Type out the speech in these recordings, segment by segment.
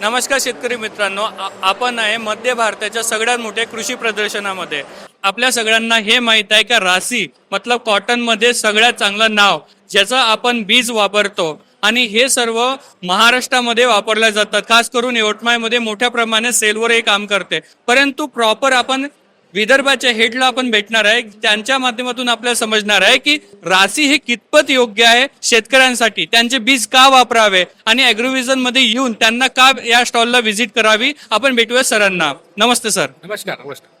नमस्कार शेतकरी मित्रांनो आपण आहे मध्य भारताच्या सगळ्यात मोठ्या कृषी प्रदर्शनामध्ये. आपल्या सगळ्यांना हे माहीत आहे का रासी मतलब कॉटनमध्ये सगळ्यात चांगलं नाव ज्याचं आपण बीज वापरतो. आणि हे सर्व महाराष्ट्रामध्ये वापरल्या जातात. खास करून यवतमाळमध्ये मोठ्या प्रमाणात सेलवर हे काम करते. परंतु प्रॉपर आपण विदर्भाच्या हेडला आपण भेटणार आहे. त्यांच्या माध्यमातून आपल्याला समजणार आहे की राशी हे कितपत योग्य आहे शेतकऱ्यांसाठी. त्यांचे बीज का वापरावे आणि अॅग्रोव्हिजनमध्ये येऊन त्यांना का या स्टॉलला व्हिजिट करावी? आपण भेटूया सरांना. नमस्ते सर. नमस्कार नमस्कार.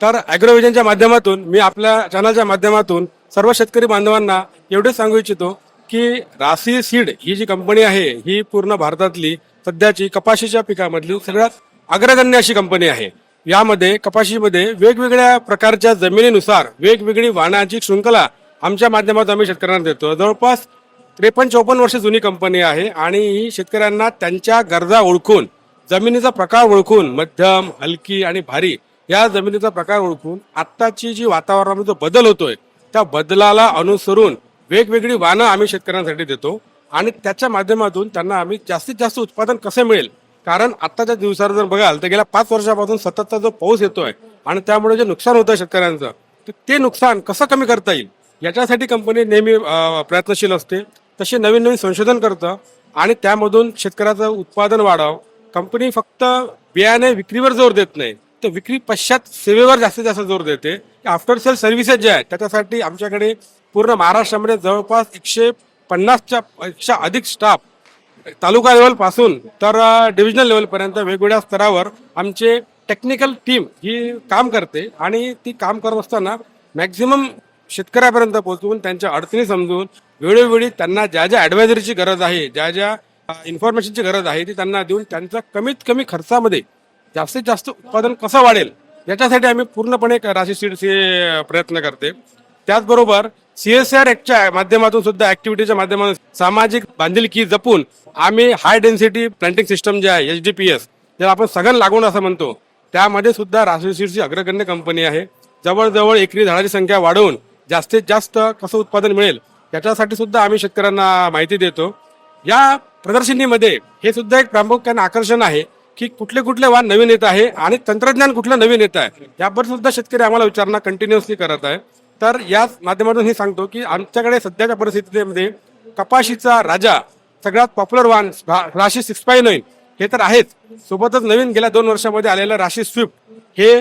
तर ॲग्रोविजनच्या माध्यमातून मी आपल्या चॅनलच्या माध्यमातून सर्व शेतकरी बांधवांना एवढेच सांगू इच्छितो की राशी सीड ही जी कंपनी आहे ही पूर्ण भारतातली सध्याची कपाशीच्या पिकामधली सगळ्यात अग्रगण्य अशी कंपनी आहे. यामध्ये कपाशीमध्ये वेगवेगळ्या प्रकारच्या जमिनीनुसार वेगवेगळी वाहनांची शृंखला आमच्या माध्यमातून आम्ही शेतकऱ्यांना देतो. जवळपास त्रेपन्न चौपन्न वर्ष जुनी कंपनी आहे आणि ही शेतकऱ्यांना त्यांच्या गरजा ओळखून जमिनीचा प्रकार ओळखून मध्यम हलकी आणि भारी या जमिनीचा प्रकार ओळखून आत्ताची जी वातावरणामध्ये जो बदल होतोय त्या बदलाला अनुसरून वेगवेगळी वाहनं आम्ही शेतकऱ्यांसाठी देतो आणि त्याच्या माध्यमातून त्यांना आम्ही जास्तीत जास्त उत्पादन कसं मिळेल कारण आत्ताच्या दिवसावर जर बघाल तर गेल्या पाच वर्षापासून सततचा जो पाऊस येतोय आणि त्यामुळे जे नुकसान होतं शेतकऱ्यांचं तर ते नुकसान कसं कमी करता येईल? याच्यासाठी कंपनी नेहमी प्रयत्नशील असते. तसे नवीन नवीन संशोधन करतं आणि त्यामधून शेतकऱ्याचं उत्पादन वाढावं. कंपनी फक्त बियाणे विक्रीवर जोर देत नाही तर विक्री पश्चात सेवेवर जास्तीत जास्त जोर देते. आफ्टर सेल सर्व्हिसेस जे आहेत त्याच्यासाठी आमच्याकडे पूर्ण महाराष्ट्रामध्ये जवळपास एकशे पन्नासच्या पेक्षा अधिक स्टाफ तालुका लेवलपासून तर डिव्हिजनल लेवलपर्यंत वेगवेगळ्या स्तरावर आमचे टेक्निकल टीम ही काम करते आणि ती काम करत असताना मॅक्झिमम शेतकऱ्यापर्यंत पोहोचवून त्यांच्या अडचणी समजून वेळोवेळी त्यांना ज्या ज्या ॲडवायझरीची गरज आहे ज्या ज्या इन्फॉर्मेशनची गरज आहे ती त्यांना देऊन त्यांचा कमीत कमी खर्चामध्ये जास्तीत जास्त उत्पादन कसं वाढेल याच्यासाठी आम्ही पूर्णपणे राशी राशी सीडचे प्रयत्न करते. त्याचबरोबर सीएसआर च्या माध्यमातून सुद्धा ऍक्टिव्हिटीच्या माध्यमातून सामाजिक बांधिलकी जपून आम्ही हाय डेन्सिटी प्लांटिंग सिस्टम जे आहे एच डी पी एस ज्याला आपण सघन लागून असं म्हणतो त्यामध्ये सुद्धा राष्ट्रीय सीडची अग्रगण्य कंपनी आहे. जवळजवळ एकरी झाडाची संख्या वाढवून जास्तीत जास्त कसं उत्पादन मिळेल याच्यासाठी सुद्धा आम्ही शेतकऱ्यांना माहिती देतो. या प्रदर्शनीमध्ये हे सुद्धा एक प्रामुख्याने आकर्षण आहे की कुठले कुठले वाहन नवीन येत आहे आणि तंत्रज्ञान कुठलं नवीन येत आहे यावर सुद्धा शेतकरी आम्हाला विचारणा कंटिन्युअसली करत आहे. तर या माध्यमातून हे सांगतो की आमच्याकडे सध्याच्या परिस्थितीमध्ये कपाशीचा राजा सगळ्यात पॉप्युलर वाहन राशी सिक्स फाय नाईन हे तर आहेच. सोबतच नवीन गेल्या दोन वर्षामध्ये आलेलं राशी स्विफ्ट हे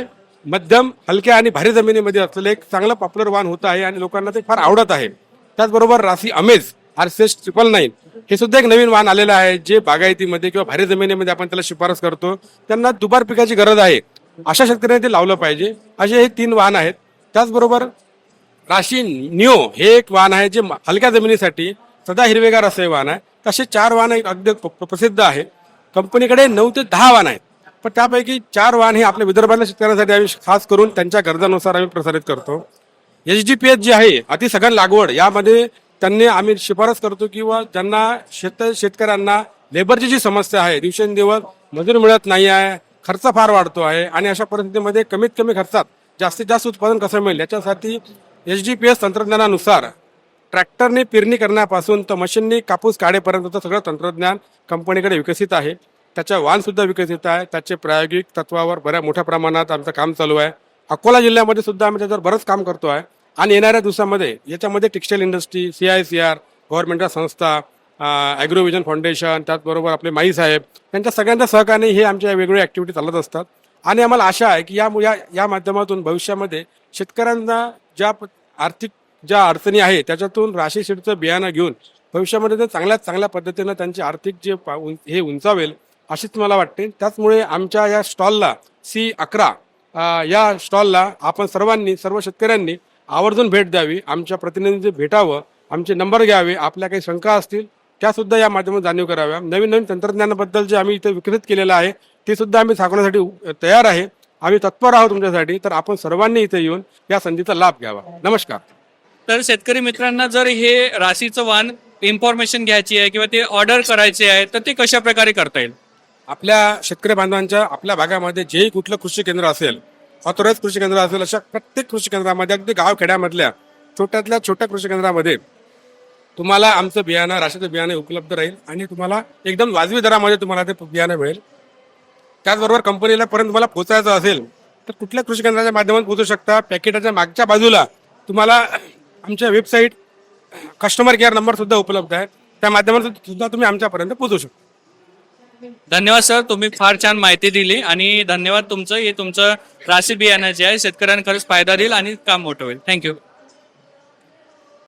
मध्यम हलक्या आणि भारी जमिनीमध्ये असलेलं एक चांगलं पॉप्युलर वाहन होत आहे आणि लोकांना ते फार आवडत आहे. त्याचबरोबर Rasi Amaze R C triple nine हे सुद्धा एक नवीन वाहन आलेलं आहे जे बागायतीमध्ये किंवा भारी जमिनीमध्ये आपण त्याला शिफारस करतो. त्यांना दुबार पिकाची गरज आहे. अशा शेतकऱ्यांनी ते लावलं पाहिजे. असे हे तीन वाहन आहेत. त्याचबरोबर राशी न्यू हे एक वाहन आहे जे हलक्या जमिनीसाठी सदा हिरवेगार असं हे वाहन आहे. तसे चार वाहन अगदी प- प्रसिद्ध आहे. कंपनीकडे नऊ ते दहा वाहन आहेत. पण त्यापैकी चार वाहन हे आपल्या विदर्भातल्या शेतकऱ्यांसाठी आम्ही खास करून त्यांच्या गरजानुसार आम्ही प्रसारित करतो. H D P H G आहे अतिसघन लागवड यामध्ये त्यांनी आम्ही शिफारस करतो किंवा ज्यांना शेत शेतकऱ्यांना लेबरची जी समस्या आहे दिवसेंदिवस मजूर मिळत नाही आहे खर्च फार वाढतो आहे आणि अशा परिस्थितीमध्ये कमीत कमी खर्चात जास्तीत जास्त उत्पादन कसं मिळेल याच्यासाठी एच डी पी एस तंत्रज्ञानानुसार ट्रॅक्टरने पेरणी करण्यापासून तर मशीननी कापूस काढेपर्यंतचं सगळं तंत्रज्ञान कंपनीकडे विकसित आहे. त्याच्या वाहनसुद्धा विकसित आहे. त्याचे प्रायोगिक तत्वावर बऱ्या मोठ्या प्रमाणात आमचं काम चालू आहे. अकोला जिल्ह्यामध्ये सुद्धा आम्ही त्याच्यावर बरंच काम करतो आहे. आणि येणाऱ्या दिवसामध्ये याच्यामध्ये textile industry C I C R गव्हर्नमेंटच्या संस्था ॲग्रोविजन फाउंडेशन त्याचबरोबर आपले माई साहेब यांच्या सगळ्यांच्या सहकार्याने हे आमच्या वेगवेगळ्या ॲक्टिव्हिटी चालत असतात. आणि आम्हाला आशा आहे की या या या माध्यमातून भविष्यामध्ये शेतकऱ्यांना ज्या प- आर्थिक ज्या अडचणी आहे त्याच्यातून राशी सीडचं बियाणं घेऊन भविष्यामध्ये ते चांगल्या चांगल्या पद्धतीनं त्यांचे आर्थिक जे पा- उं- हे उंचावेल अशीच मला वाटते. त्याचमुळे आमच्या या स्टॉलला सी अकरा या स्टॉलला आपण सर्वांनी सर्व शेतकऱ्यांनी आवर्जून भेट द्यावी आमच्या प्रतिनिधींचे भेटावं आमचे नंबर घ्यावे आपल्या काही शंका असतील त्या सुद्धा या माध्यमात जाणीव कराव्या. नवीन नवीन तंत्रज्ञानाबद्दल जे आम्ही इथे विकसित केलेलं आहे ते सुद्धा आम्ही सांगण्यासाठी तयार आहे. आम्ही तत्पर आहोत तुमच्यासाठी तर आपण सर्वांनी इथे येऊन या संधीचा लाभ घ्यावा. नमस्कार. तर शेतकरी मित्रांना जर हे राशीचं वाहन इन्फॉर्मेशन घ्यायची आहे किंवा ते ऑर्डर करायचे आहे तर ते कशा प्रकारे करता येईल? आपल्या शेतकरी बांधवांच्या आपल्या भागामध्ये जेही कुठलं कृषी केंद्र असेल ऑथोराईज कृषी केंद्र असेल अशा प्रत्येक कृषी केंद्रामध्ये अगदी गाव खेड्यामधल्या छोट्यातल्या छोट्या कृषी केंद्रामध्ये तुम्हाला आमचं बियाणं राशीचं बियाणं उपलब्ध राहील आणि तुम्हाला एकदम वाजवी दरामध्ये तुम्हाला ते बियाणं मिळेल. त्याचबरोबर कंपनीला पर्यंत तुम्हाला पोहोचायचं असेल तर कुठल्या कृषी केंद्राच्या माध्यमातून पोहोचू शकता? पॅकेटाच्या मागच्या बाजूला तुम्हाला आमच्या वेबसाईट कस्टमर केअर नंबर सुद्धा उपलब्ध आहे. त्या माध्यमातून सुद्धा तुम्ही आमच्यापर्यंत पोहोचू शकता. धन्यवाद सर. तुम्ही फार छान माहिती दिली आणि धन्यवाद तुमचं. हे तुमचं राशी बियाण्याचे आहे शेतकऱ्यांना खरंच फायदा देईल आणि काम मोठं होईल. थँक्यू